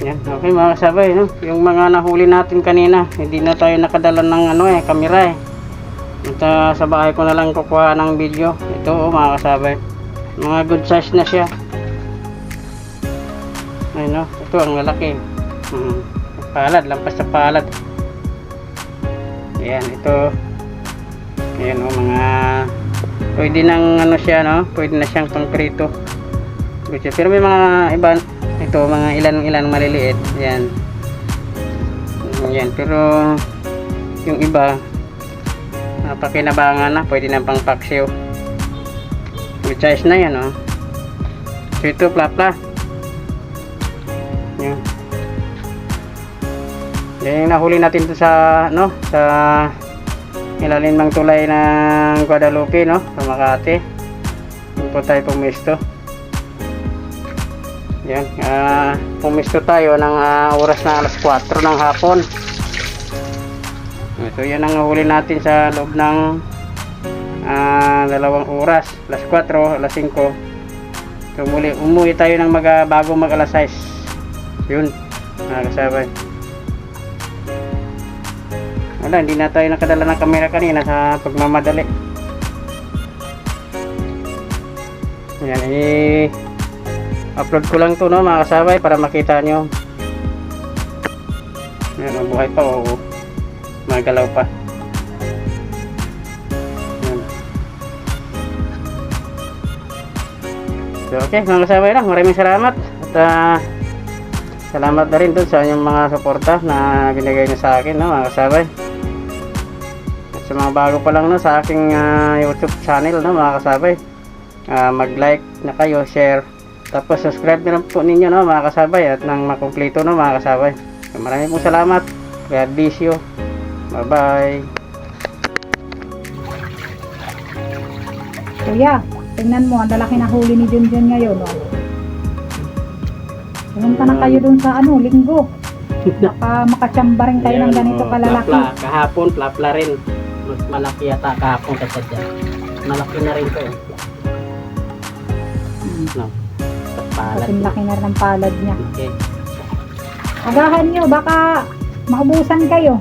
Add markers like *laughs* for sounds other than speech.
Yan, okay mga kasabay, no? Yung mga nahuli natin kanina, hindi na tayo nakadala ng ano eh, kamera eh. At ah, sa bahay ko na lang kukuha ng video. Ito oh, mga kasabay. Mga good size na siya. Ayun no, ito ang lalaki. Hmm. Palad, lampas sa palad. Ayan, ito. Ayan oh, mga pwede nang ano siya no, pwede na siyang pangkrito. Pero may mga iba, ito mga ilan ilan maliliit. Ayan. Ayan, pero yung iba napakinabangan na, pwede na pang paksiw. Good size na yan, oh. So ito, plapla. Yan. Yan yung nahuli natin to sa, no, sa ilalim ng tulay ng Guadalupe, no, sa Makati. Doon po tayo pumisto. Yan, ah, pumisto tayo ng ah, oras na alas 4 ng hapon. So yan ang huli natin sa loob ng ah, dalawang oras. Alas 4, alas 5. So muli, umuwi tayo ng mag, bago mag alas 6. Yun, mga kasabay. Wala, hindi na tayo nakadala ng kamera kanina sa pagmamadali. Yan, eh, upload ko lang to no mga kasabay para makita nyo. Yan, mabuhay pa o magalaw pa. Yan. So, okay, mga kasabay lang, maraming salamat. At ah, salamat na rin sa inyong mga suporta na binigay nyo sa akin, no, mga kasabay. At sa mga bago pa lang no, sa aking ah, YouTube channel, no, mga kasabay. Ah, mag-like na kayo, share. Tapos subscribe na lang po ninyo, no, mga kasabay. At nang makumpleto, no, mga kasabay. So, maraming pong salamat. God bless you. Bye-bye. Kuya, tingnan mo, ang lalaki na huli ni Junjun ngayon. Oh. Pumunta na kayo dun sa ano, linggo. *laughs* Baka makatsamba rin kayo ng ganito kalalaki. Plapla. Kahapon, plapla rin. Mas malaki yata kahapon kasi dyan. Malaki na rin ko eh. Hmm. No. Palad. Kasing laki na ang palad niya. Okay. Agahan nyo, baka maubusan kayo.